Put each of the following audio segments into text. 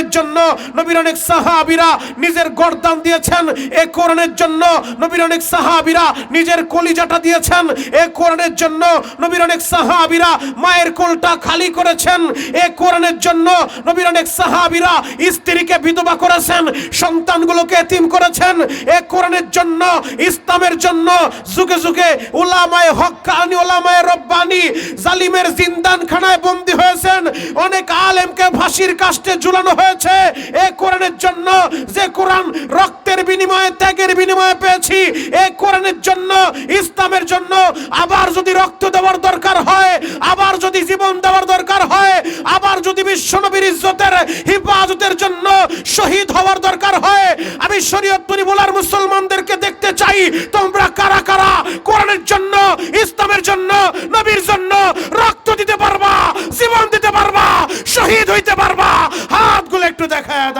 কোরআনের জন্য নবীর অনেক সাহাবিরা নিজের গর্দান দিয়েছেন। এ কোরআনের জন্য নবীর অনেক সাহাবিরা নিজের কলিজাটা দিয়েছেন। এ কোরআনের জন্য নবীর অনেক সাহাবিরা মায়ের কোলটা খালি করেছেন। এ কোরআনের জন্য নবীর অনেক সাহাবিরা স্ত্রীকে বিধবা করেছেন, সন্তানগুলোকে এতিম করেছেন। এ কোরআনের জন্য, ইসলামের জন্য যুগে যুগে উলামায়ে হক্কানি, উলামায়ে রব্বানি জালিমের জিন্দানখানায় বন্দী হয়েছেন। অনেক আলেমকে ফাঁসির কাস্টে ঝুলানো হয়েছে। এ কোরআনের জন্য যে কোরআন রক্তের বিনিময়ে, ত্যাগের বিনিময়ে পেয়েছি, এ কোরআনের জন্য, ইসলামের জন্য আবার যদি রক্ত দেওয়ার দরকার হয়, আবার যদি জীবন দেওয়ার দরকার হয়, আবার যদি বিশ্বনবীর ইজ্জতের হিফাজতের জন্য শহীদ হওয়ার দরকার হয়, আমি শরীয়তুনি বলার মুসলমানদেরকে দেখতে চাই, তোমরা কারা কারা? কোরআনের জন্য, ইসলামের জন্য, নবীর জন্য রক্ত দিতে পারবা, জীবন দিতে পারবা, শহীদ হইতে পারবা হাতগুলো একটু দেখায় দাও নারে তাকবীর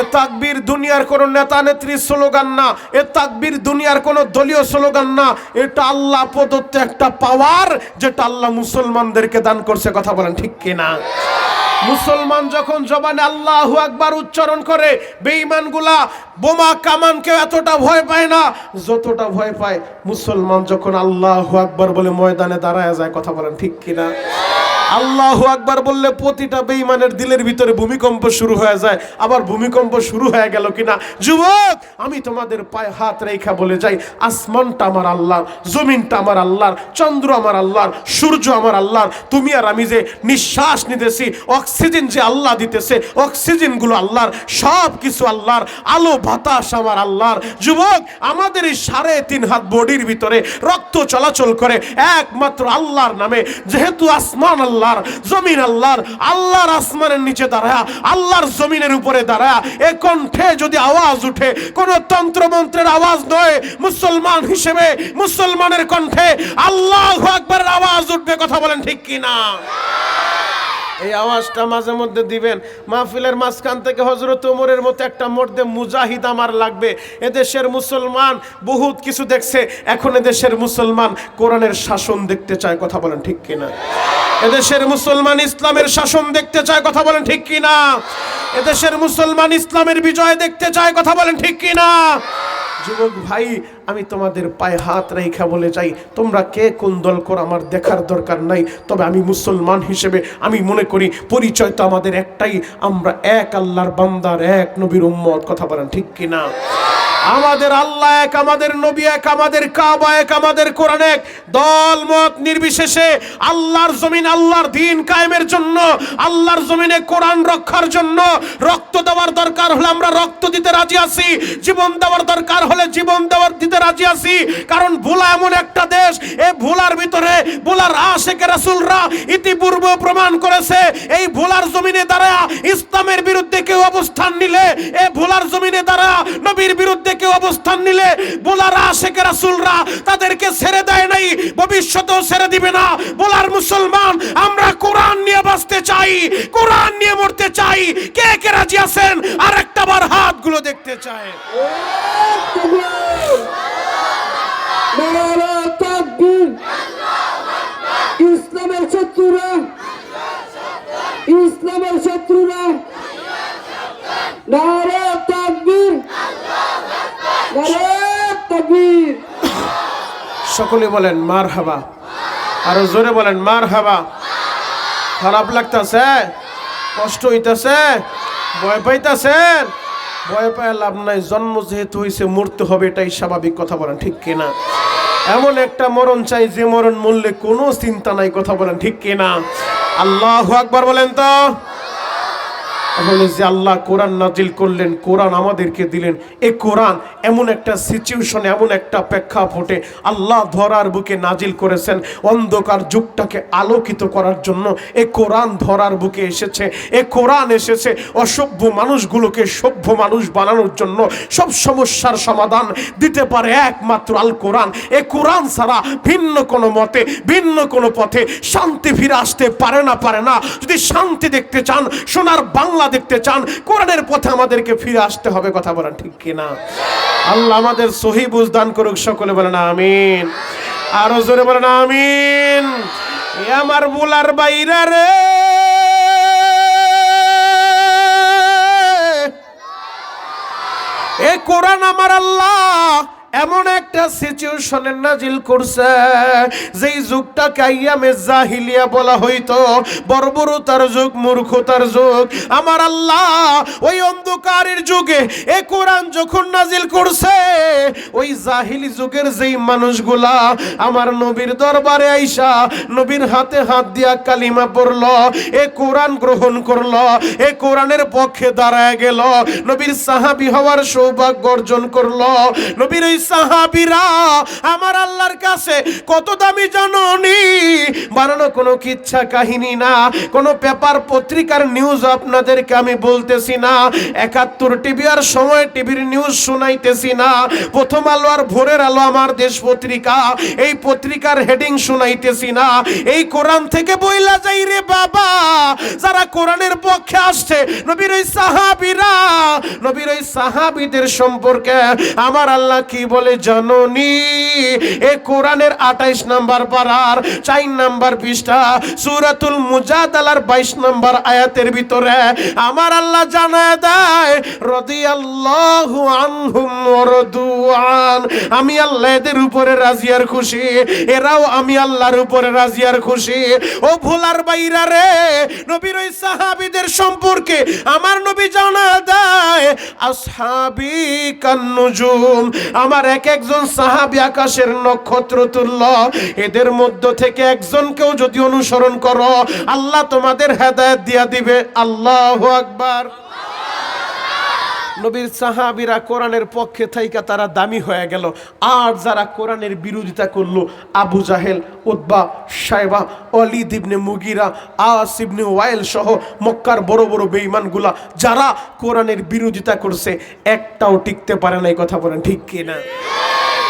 এ তাকবীর দুনিয়ার কোন নেতা নেত্রীর স্লোগান না। এ তাকবীর দুনিয়ার কোন দলীয় স্লোগান না। এটা আল্লাহ প্রদত্ত একটা পাওয়ার যেটা আল্লাহ মুসলমানদেরকে দান করছে। কথা বলেন, ঠিক কিনা? মুসলমান যখন জবানে আল্লাহু আকবার উচ্চারণ করে, বেঈমানগুলা বোমা কামানকে এতটা ভয় পায় না, যতটা ভয় পায়, মুসলমান যখন আল্লাহু আকবার বলে ময়দানে দাঁড়ায় যায়। কথা বলেন, ঠিক কিনা? আল্লাহু আকবার বললে প্রতিটা বেঈমানের দিলের ভিতরে ভূমিকম্প শুরু হয়ে যায়। আবার ভূমিকম্প শুরু হয়ে গেল কিনা? যুবক, আমি তোমাদের পায়ে হাত রেখা বলে যাই। আসমানটা আমার আল্লাহর, জমিনটা আমার আল্লাহর, চন্দ্র আমার আল্লাহর, সূর্য আমার আল্লাহর। তুমি আর আমি যে নিঃশ্বাস নিতেছি, অক্সিজেন যে আল্লাহ দিতেছে অক্সিজেনগুলো আল্লাহর সব কিছু আল্লাহর, আলো, বাতাস আমার আল্লাহর। যুবক, আমাদের এই সাড়ে তিন হাত বডির ভিতরে রক্ত চলাচল করে একমাত্র আল্লাহর নামে। যেহেতু আসমান আল্লাহর জমিন আল্লাহর আল্লাহর আসমানের নিচে দাঁড়ায়, আল্লাহর জমিনের উপরে দাঁড়ায়, এ কণ্ঠে যদি আওয়াজ উঠে, কোন তন্ত্রমন্ত্রের আওয়াজ নয়, মুসলমান হিসেবে, মুসলমানের কণ্ঠে আল্লাহ আকবরের আওয়াজ উঠবে, কথা বলেন ঠিক কিনা? এই আওয়াজটা মাঝে মধ্যে দিবেন। মাহফিলের মাঝখান থেকে হজরত ওমরের মতো একটা মর্দে মুজাহিদ আমার লাগবে। এদেশের মুসলমান বহুত কিছু দেখছে, এখন এদেশের মুসলমান কোরআনের শাসন দেখতে চায়, কথা বলেন ঠিক কিনা? এদেশের মুসলমান ইসলামের শাসন দেখতে চায়, কথা বলেন ঠিক কিনা? এদেশের মুসলমান ইসলামের বিজয় দেখতে চায়, কথা বলেন ঠিক কিনা? যুবক ভাই, আমি তোমাদের পায়ে হাত রেখা বলে যাই তোমরা কে কোন দল কর আমার দেখার দরকার নাই। তবে আমি মুসলমান হিসেবে আমি মনে করি পরিচয় তো আমাদের একটাই। আমরা এক আল্লাহর বান্দার, এক নবীর উম্মত। কথা বলেন ঠিক কিনা? আমাদের আল্লাহ এক, আমাদের নবী এক, আমাদের কাবা এক, আমাদের কোরআন এক। দল, মত নির্বিশেষে আল্লাহর জমিন আল্লাহর দিন কায়েমের জন্য, আল্লাহর জমিনে কোরআন রক্ষার জন্য রক্ত দেওয়ার দরকার হলে আমরা রক্ত দিতে রাজি আছি, জীবন দেওয়ার দরকার হলে জীবন দেওয়ার দিতে রাজি আছি। কারণ ভোলা এমন একটা দেশ, এ ভোলার ভিতরে ভোলার আশেকে রাসূলরা ইতিপূর্বে প্রমাণ করেছে, এই ভোলার জমিনে দ্বারা ইসলামের বিরুদ্ধে কেউ অবস্থান নিলে, এ ভোলার জমিনে দ্বারা নবীর বিরুদ্ধে কেউ অবস্থান নিলে বোলার আশেখ রাসুলরা তাদেরকে ছেড়ে দেয় নাই, ভবিষ্যতেও ছেড়ে দিবে না। বোলার মুসলমান, আমরা কোরআন নিয়ে বাঁচতে চাই, কোরআন নিয়ে মরতে চাই। কে কে রাজি আছেন? আর একটা বার হাতগুলো দেখতে চায় নারে তাকবীর ইসলামের শত্রুরা ইসলামের শত্রুরা নারে তাকবীর নারে তাকবীর সকলে বলেন মার হাবা আরও জোরে বলেন মার হাবা খারাপ লাগতেছে? কষ্ট হইতেছে? ভয় পাইতাছেন ভয় পায় লাভ নাই, জন্ম যেহেতু হয়েছে মরতে হবে, এটাই স্বাভাবিক কথা বলেন, ঠিক কিনা? এমন একটা মরণ চাই, যে মরণ মূল্যে কোনো চিন্তা নাই, কথা বলেন, ঠিক কিনা? আল্লাহ আকবার বলেন তো। তাহলে যে আল্লাহ কোরআন নাজিল করলেন, কোরআন আমাদেরকে দিলেন এই কোরআন এমন একটা সিচুয়েশন এমন একটা প্রেক্ষাপটে আল্লাহ ধরার বুকে নাজিল করেছেন। অন্ধকার যুগটাকে আলোকিত করার জন্য এই কোরআন ধরার বুকে এসেছে। এ কোরআন এসেছে অসভ্য মানুষগুলোকে সভ্য মানুষ বানানোর জন্য। সব সমস্যার সমাধান দিতে পারে একমাত্র আল কোরআন। এ কোরআন ছাড়া ভিন্ন কোনো মতে, ভিন্ন কোনো পথে শান্তি ফিরে আসতে পারে না পারে না। যদি শান্তি দেখতে চান, সোনার বাংলা দেখতে চান, কোরআনের পথে আমাদেরকে ফিরে আসতে হবে, কথা বলেন ঠিক কিনা? আল্লাহ আমাদের সহি বুঝদান করুক, সকলে বলেন আমিন। আরও জোরে বলেন আমিন। আমার বুলার বাইরা রে। এ কোরআন আমার আল্লাহ। এমন একটা সিচুয়েশনের নাজিল করছে, যেই যুগটাকে আইয়ামে জাহিলিয়া বলা হইতো। বর্বরতার যুগ, মূর্খতার যুগ। আমার আল্লাহ, ওই অন্ধকারের যুগে, এ কোরআন যখন নাজিল করছে, ওই জাহিলি যুগের যেই মানুষগুলা, আমার নবীর দরবারে আইসা, নবীর হাতে হাত দিয়া কালিমা পড়ল, এ কোরআন গ্রহণ করল, এ কোরআনের পক্ষে দাঁড়ায় গেল, নবীর সাহাবি হওয়ার সৌভাগ্য অর্জন করল, নবীর ওই সাহাবিরা, আমার আল্লাহর কাছে কত দামি জাননি? বানানো কোনো কিচ্ছা কাহিনী না, কোনো পেপার, পত্রিকার নিউজ আপনাদেরকে আমি বলতেছি না, একাত্তর টিভি আর সময় টিভির নিউজ শোনাইতেছি না, প্রথম আলো আর ভোরের আলো আমার দেশ পত্রিকা, এই পত্রিকার হেডিং শোনাইতেছি না, এই কোরআন থেকে বইলা যাই রে বাবা, যারা কোরআনের পক্ষে আসছে, নবীর ওই সাহাবিরা, নবীর ওই সাহাবিদের সম্পর্কে আমার আল্লাহ কি বলে, জাননি, এ কোরআনের আঠাইশ নাম্বার পারার চার নাম্বার পৃষ্ঠা, সুরাতুল মুজাদালার বাইশ নাম্বার আয়াতের ভিতরে আমার আল্লাহ জানায় দেয় আনহুম ওয়ারদুআন। আমি আল্লাহ এদের উপরে রাজি আর খুশি, এরাও আমি আল্লাহর উপরে রাজি আর খুশি। ও ভোলার বাইরা রে, নবীর ওই সাহাবীদের সম্পর্কে আমার নবী জানা দেয়, আসহাবি কান্নুজুম, আমার এক একজন সাহাবি আকাশের নক্ষত্র তুল্য এদের মধ্য থেকে একজনকেও যদি অনুসরণ করো, আল্লাহ তোমাদের হেদায়ত দিয়া দিবে। আল্লাহ আকবার। নবীর সাহাবিরা কোরআনের পক্ষে থাইকা তারা দামি হয়ে গেল। আর যারা কোরআনের বিরোধিতা করল, আবু জাহেল উদ্বা সাহেবা অলি দিবনে মুগিরা আসিবনে ওয়াইল সহ মক্কার বড় বড় বেইমানগুলা যারা কোরআনের বিরোধিতা করছে, একটাও টিকতে পারে না, এই কথা বলেন ঠিক কিনা?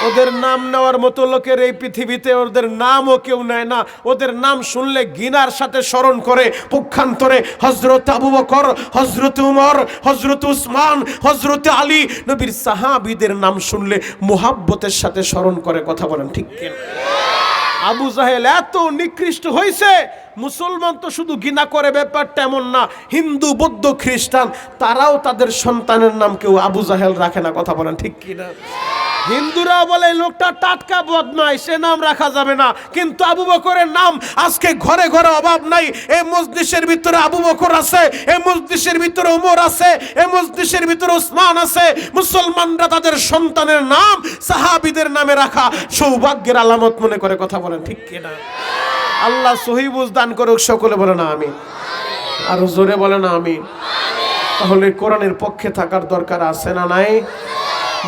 ওদের নাম নেওয়ার মতো লোকের এই পৃথিবীতে ওদের নামও কেউ নেয় না। ওদের নাম শুনলে গিনার সাথে স্মরণ করে, পক্ষান্তরে হজরত আবু বকর হজরত উমর হজরত উসমান হজরত আলী, নবীর সাহাবিদের নাম শুনলে মোহাব্বতের সাথে স্মরণ করে কথা বলেন, ঠিক আবু জাহেল এত নিকৃষ্ট হয়েছে, মুসলমান তো শুধু গিনা করে ব্যাপারটা এমন না, হিন্দু, বৌদ্ধ, খ্রিস্টান, তারাও তাদের সন্তানের নাম কেউ আবু জাহেল রাখে না, কথা বলেন, ঠিক কিনা? হিন্দুরা বলে, লোকটা টাটকা বদমাই সে নাম রাখা যাবে না। কিন্তু আবু বকরের নাম আজকে ঘরে ঘরে অভাব নাই। এই মসজিদের ভিতরে আবু বকর আছে এই মসজিদের ভিতরে ওমর আছে এই মসজিদের ভিতরে ওসমান আছে। মুসলমানরা তাদের সন্তানের নাম সাহাবিদের নামে রাখা সৌভাগ্যের আলামত মনে করে কথা বলেন, ঠিক কিনা আল্লাহ সহিবুজ দান করুক, সকলে বলে না আমি আরও জোরে বলে না আমি তাহলে কোরআনের পক্ষে থাকার দরকার আছে না নাই?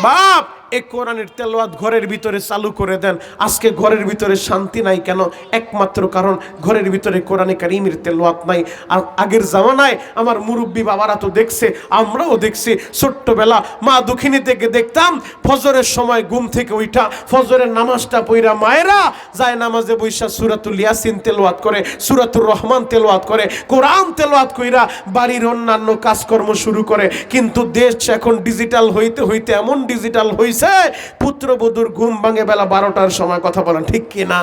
বাপ! এই কোরআনের তেলোয়াত ঘরের ভিতরে চালু করে দেন। আজকে ঘরের ভিতরে শান্তি নাই কেন? একমাত্র কারণ ঘরের ভিতরে কোরআনে কারিমের তেলোয়াত নাই। আর আগের জামানায় আমার মুরব্বী বাবারা তো দেখছে, আমরাও দেখছি। ছোট্টবেলা মা দক্ষিণী থেকে দেখতাম, ফজরের সময় ঘুম থেকে উঠা ফজরের নামাজটা পইরা মায়েরা যায় নামাজে বৈশা সুরাতুল ইয়াসিন তেলাওয়াত করে, সুরাতুর রহমান তেলাওয়াত করে, কোরআন তেলাওয়াত কইরা বাড়ির অন্যান্য কাজকর্ম শুরু করে। কিন্তু দেশ এখন ডিজিটাল হইতে হইতে এমন ডিজিটাল হইছে পুত্রবধূর ঘুম ভাঙে বেলা বারোটার সময় কথা বলেন, ঠিক কি না?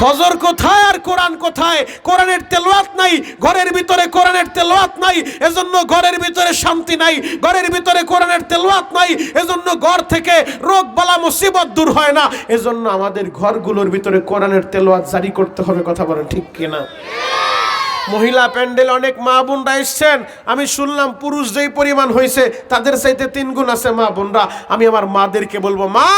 ফজর কোথায় আর কোরআন কোথায়? কোরআনের তেলাওয়াত নাই, ঘরের ভিতরে কোরআনের তেলোয়াত নাই, এজন্য ঘরের ভিতরে শান্তি নাই, ঘরের ভিতরে কোরআনের তেলাওয়াত নাই, এজন্য ঘর থেকে রোগ বালা মুসিবত দূর হয় না, এজন্য আমাদের ঘরগুলোর ভিতরে কোরআনের তেলাওয়াত জারি করতে হবে, কথা বলেন, ঠিক কি না? মহিলা প্যান্ডেল অনেক মা বোনরা এসছেন। আমি শুনলাম পুরুষ যেই পরিমাণ হয়েছে, তাদের চাইতে তিন গুণ আছে মা বোনরা। আমি আমার মাদেরকে বলব, মা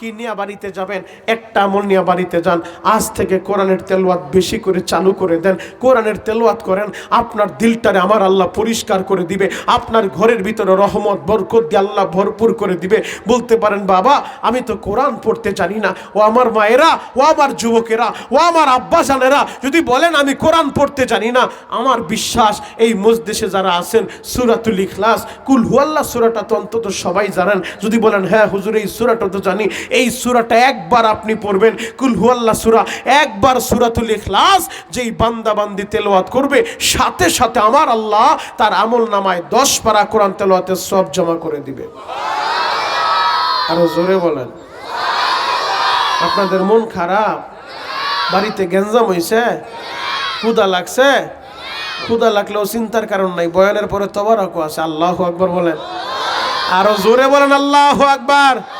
কি নিয়ে বাড়িতে যাবেন? একটা আমল নিয়ে বাড়িতে যান। আজ থেকে কোরআনের তেলোয়াত বেশি করে চালু করে দেন। কোরআনের তেলোয়াত করেন, আপনার দিলটারে আমার আল্লাহ পরিষ্কার করে দিবে। আপনার ঘরের ভিতরে রহমত, বরকত দিয়ে আল্লাহ ভরপুর করে দিবে। বলতে পারেন, বাবা, আমি তো কোরআন পড়তে জানি না। ও আমার মায়েরা, ও আমার যুবকেরা, ও আমার আব্বাসানেরা যদি বলেন আমি কোরআন পড়তে জানি না। আমার বিশ্বাস, এই মজদেশে যারা আছেন, সুরাতুল ইখলাস, কুল হুয়াল্লাহ সুরাটা তো অন্তত সবাই জানেন। যদি বলেন হ্যাঁ হুজুর, এই সুরাটা তো জানি। এই সুরাটা একবার আপনি পড়বেন, কুল হুয়াল্লাহ সুরা, একবার সুরাতুল ইখলাস, যেই বান্দা বান্দি তেলাওয়াত করবে, সাথে সাথে আমার আল্লাহ তার আমল নামায় দশ পারা কোরআন তেলাওয়াতের সব জমা করে দিবে। আরও জোরে বলেন। আপনাদের মন খারাপ? বাড়িতে গেঞ্জাম হইছে? ক্ষুদা লাগছে? ক্ষুদা লাগলেও চিন্তার কারণ নাই, বয়ানের পরে তবারকও আছে। আল্লাহ আকবর বলেন। আরও জোরে বলেন, আল্লাহ আকবার।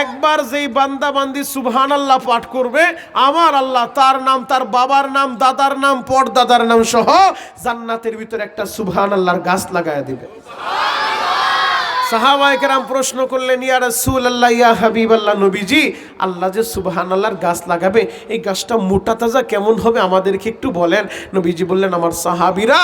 একবার যেই বান্দাবান্দি সুবহান আল্লাহ পাঠ করবে, আমার আল্লাহ তার নাম, তার বাবার নাম, দাদার নাম পর দাদার নাম সহ জান্নাতের ভিতরে একটা সুবহান আল্লাহর গাছ লাগায় দিবে। সাহাবায়ে কেরাম প্রশ্ন করলেন, ইয়া রাসূলুল্লাহ, ইয়া হাবিবাল্লাহ নবীজি, আল্লাহ যে সুবহানাল্লাহর গাছ লাগাবে, এই গাছটা মোটা তাজা কেমন হবে আমাদেরকে একটু বলেন? নবীজি বললেন, আমার সাহাবীরা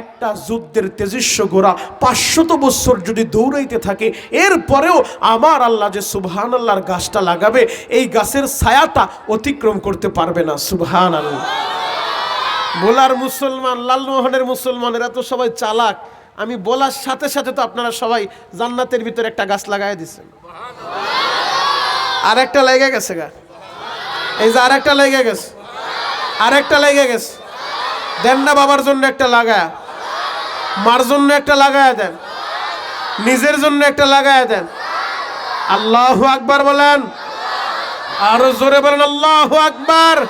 একটা যুদ্ধের তেজস্ব গোড়া পাঁচশত বছর যদি দৌড়াইতে থাকে, এরপরেও আমার আল্লাহ যে সুবহানাল্লাহর গাছটা লাগাবে, এই গাছের ছায়াটা অতিক্রম করতে পারবে না। সুবহানাল্লাহ। বোলার মুসলমান, লালমোহনের মুসলমানেরা তো সবাই চালাক। আমি বলার সাথে সাথে তো আপনারা সবাই জান্নাতের ভিতরে একটা গাছ লাগাই দিচ্ছেন আর একটা লেগে গেছে গা। এই যে আর একটা লেগে গেছে। আর একটা লেগে গেছে। দেন না বাবার জন্য একটা লাগায়। মার জন্য একটা লাগায় দেন। নিজের জন্য একটা লাগায় দেন। আল্লাহ আকবার বলেন। আরও জোরে বলেন, আল্লাহ আকবার।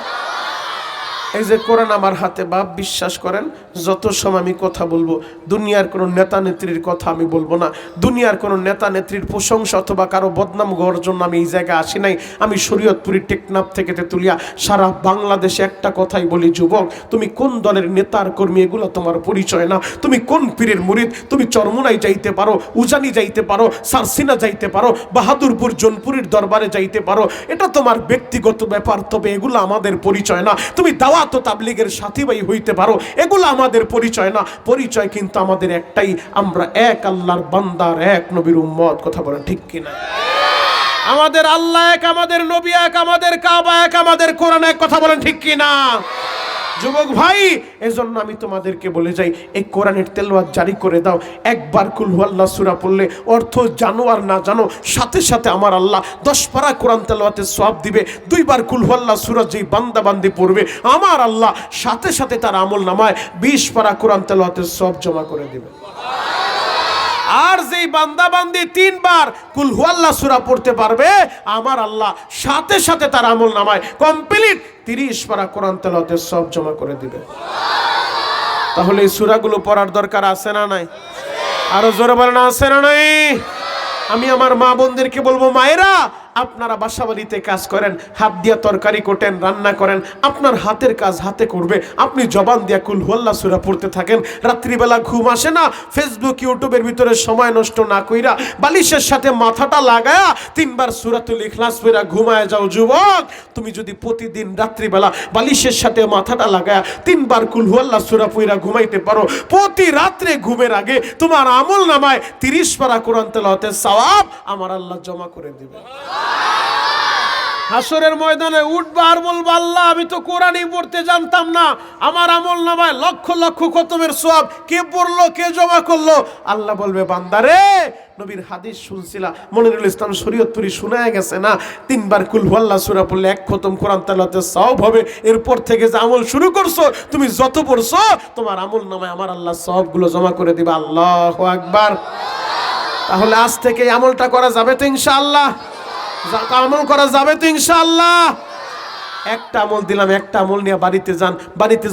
এই যে কোরআন আমার হাতে, বাপ বিশ্বাস করেন, যত সময় আমি কথা বলব, দুনিয়ার কোনো নেতা নেত্রীর কথা আমি বলব না। দুনিয়ার কোনো নেতা নেত্রীর প্রশংসা অথবা কারও বদনাম গড়ার জন্য আমি এই জায়গায় আসি নাই। আমি শরীয়তপুরি টেকনাফ থেকে তেতুলিয়া, সারা বাংলাদেশে একটা কথাই বলি, যুবক, তুমি কোন দলের নেতার কর্মী, এগুলো তোমার পরিচয় না। তুমি কোন পীরের মুরিদ? তুমি চরমুনাই যাইতে পারো, উজানি যাইতে পারো, সারসিনা যাইতে পারো, বাহাদুরপুর, জনপুরীর দরবারে যাইতে পারো। এটা তোমার ব্যক্তিগত ব্যাপার, তবে এগুলো আমাদের পরিচয় না। তুমি দাওয়াত ও তাবলিগের সাথী ভাই হইতে পারো। এগুলো আমাদের পরিচয় না। পরিচয় কিন্তু আমাদের একটাই। আমরা এক আল্লাহর বান্দার এক নবীর উম্মত। কথা বলেন ঠিক কিনা? আমাদের আল্লাহ এক, আমাদের নবী এক, আমাদের কাবা এক, আমাদের কোরআন এক। কথা বলেন ঠিক কিনা? যুবক ভাই, এজন্য আমি তোমাদেরকে বলে যাই, এই কোরআনের তেলোয়াত জারি করে দাও। একবার কুলহুয়াল্লা সূরা পড়লে অর্থ জানো আর না জানো, সাথে সাথে আমার আল্লাহ দশ পারা কোরআন তেলোয়াতের সব দিবে। দুইবার কুলহুয়াল্লা সূরা যেই বান্দা বান্দি পড়বে, আমার আল্লাহ সাথে সাথে তার আমল নামায় বিশ পারা কোরআন তেলোয়াতের সব জমা করে দিবে। আর যেই বান্দাবান্দি তিনবার, কুল সুরা পড়তে পারবে, আমার আল্লাহ সাথে সাথে তার আমল নামায় কমপ্লিট তিরিশ পারা কোরআন তেলতে সব জমা করে দিবে। তাহলে এই সুরাগুলো পড়ার দরকার আছে না নাই? আরও জোরে না আছে না নাই? আমি আমার মা বোনদেরকে বলব, মায়েরা আপনারা বাসা বাড়িতে কাজ করেন, হাত দিয়া তরকারি কোটেন, রান্না করেন, আপনার হাতের কাজ হাতে করবে। আপনি জবান দিয়া কুল হুয়াল্লা সুরা পড়তে থাকেন, রাত্রিবেলা ঘুম আসে না ফেসবুক ইউটিউবের ভিতরে সময় নষ্ট না কইরা বালিশের সাথে মাথাটা লাগায়া তিনবার সুরাতুল ইখলাস পড়া ঘুমায় যাও যুবক। তুমি যদি প্রতিদিন রাত্রিবেলা বালিশের সাথে মাথাটা লাগায়া তিনবার কুল হুয়াল্লা সুরা পড়া ঘুমাইতে পারো, প্রতি রাত্রে ঘুমের আগে তোমার আমল নামায় তিরিশ পারা কোরআন তেলাওয়াতের সওয়াব আমার আল্লাহ জমা করে দিবে। হাসরের ময়দানে উঠবা আর বলবা, আল্লাহ, আমি তো কোরআনই পড়তে জানতাম না। আমার আমল নামায় লক্ষ লক্ষ খতমের সব কে পড়ল, কে জমা করল? আল্লাহ বলবে, বান্দারে, নবীর হাদিস শুনছিলা। মনিরুল ইসলাম শরীয়তপুরি শোনায় গেছে না? তিনবার কুল আল্লাহ সুরা পড়লে এক খতম কোরআন তালাতে সব হবে। এরপর থেকে যে আমল শুরু করছ, তুমি যত পড়ছো, তোমার আমল নামায় আমার আল্লাহ সবগুলো জমা করে দিবে। আল্লাহ আকবার। তাহলে আজ থেকে আমলটা করা যাবে তো ইনশাআল্লাহ? আমল করা যাবে তো ইনশাল্লাহ একটা আমল দিলাম একটা আমল নিয়ে বাড়িতে যান বাড়িতে